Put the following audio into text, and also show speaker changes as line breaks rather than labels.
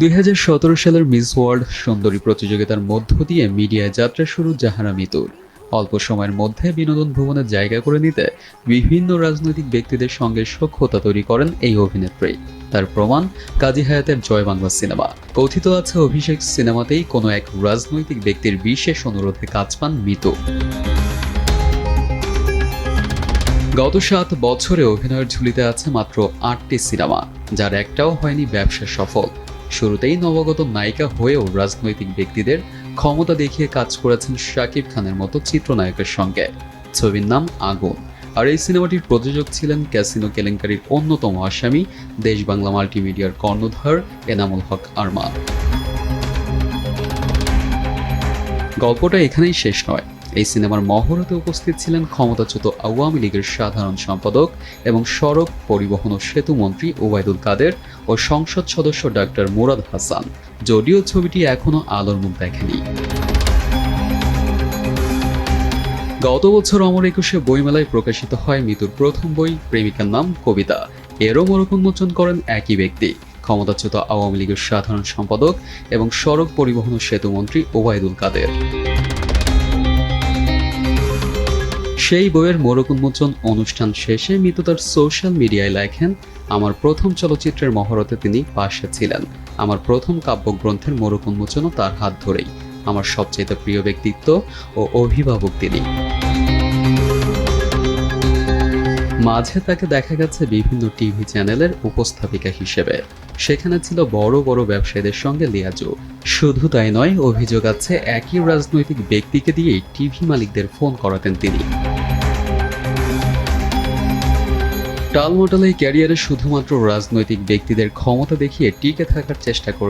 দুই সালের miss world সুন্দরী প্রতিযোগিতার মধ্য দিয়ে মিডিয়ায় যাত্রা শুরু জাহানা মিতুর অল্প সময়ের মধ্যে বিনোদন ভুবনে জায়গা করে নিতে বিভিন্ন রাজনৈতিক ব্যক্তিদের সঙ্গে সক্ষতা তৈরি করেন এই অভিনেত্রী তার প্রমাণ কাজী হায়াতের জয় বাংলা সিনেমা কথিত আছে অভিষেক সিনেমাতেই কোনো এক রাজনৈতিক ব্যক্তির বিশেষ অনুরোধে কাজ পান মিতু গত সাত বছরে অভিনয়ের ঝুলিতে আছে মাত্র আটটি সিনেমা যার একটাও হয়নি ব্যবসা সফল শুরুতেই নবাগত নায়িকা হয়েও রাজনৈতিক ব্যক্তিদের ক্ষমতা দেখিয়ে কাজ করেছেন শাকিব খানের মতো চিত্রনায়কের সঙ্গে ছবির নাম আগুন আর এই সিনেমাটির প্রযোজক ছিলেন ক্যাসিনো কেলেঙ্কারির অন্যতম আসামি দেশ বাংলা মাল্টিমিডিয়ার কর্ণধার এনামুল হক আরমান গল্পটা এখানেই শেষ নয় এই সিনেমার মহরতে উপস্থিত ছিলেন ক্ষমতাচ্যুত আওয়ামী লীগের সাধারণ সম্পাদক এবং সড়ক পরিবহন ও সেতু মন্ত্রী ওবায়দুল কাদের ও সংসদ সদস্য ডাক্তার মুরাদ হাসান যদিও ছবিটি এখনও আলোর মুখ দেখেনি গত বছর অমর একুশে বইমেলায় প্রকাশিত হয় মিতুর প্রথম বই প্রেমিকার নাম কবিতা এরও মরক উন্মোচন করেন একই ব্যক্তি ক্ষমতাচ্যুত আওয়ামী লীগের সাধারণ সম্পাদক এবং সড়ক পরিবহন সেতু মন্ত্রী ওবায়দুল কাদের সেই বইয়ের মোড়ক উন্মোচন অনুষ্ঠান শেষে মিত তার সোশ্যাল মিডিয়ায় লেখেন আমার প্রথম চলচ্চিত্রের মহরতে তিনি পাশে ছিলেন আমার প্রথম কাব্যগ্রন্থের মোড়ক উন্মোচনও তার হাত ধরেই আমার সবচেয়ে প্রিয় ব্যক্তিত্ব ও অভিভাবক তিনি মাঝে তাকে দেখা গেছে বিভিন্ন টিভি চ্যানেলের উপস্থাপিকা হিসেবে সেখানে ছিল বড় বড় ব্যবসায়ীদের সঙ্গে লিয়াজু শুধু তাই নয় অভিযোগ আছে একই রাজনৈতিক ব্যক্তিকে দিয়েই টিভি মালিকদের ফোন করাতেন তিনি টালমোটাল এই ক্যারিয়ারে শুধুমাত্র রাজনৈতিক ব্যক্তিদের ক্ষমতা দেখিয়ে টিকে থাকার চেষ্টা করে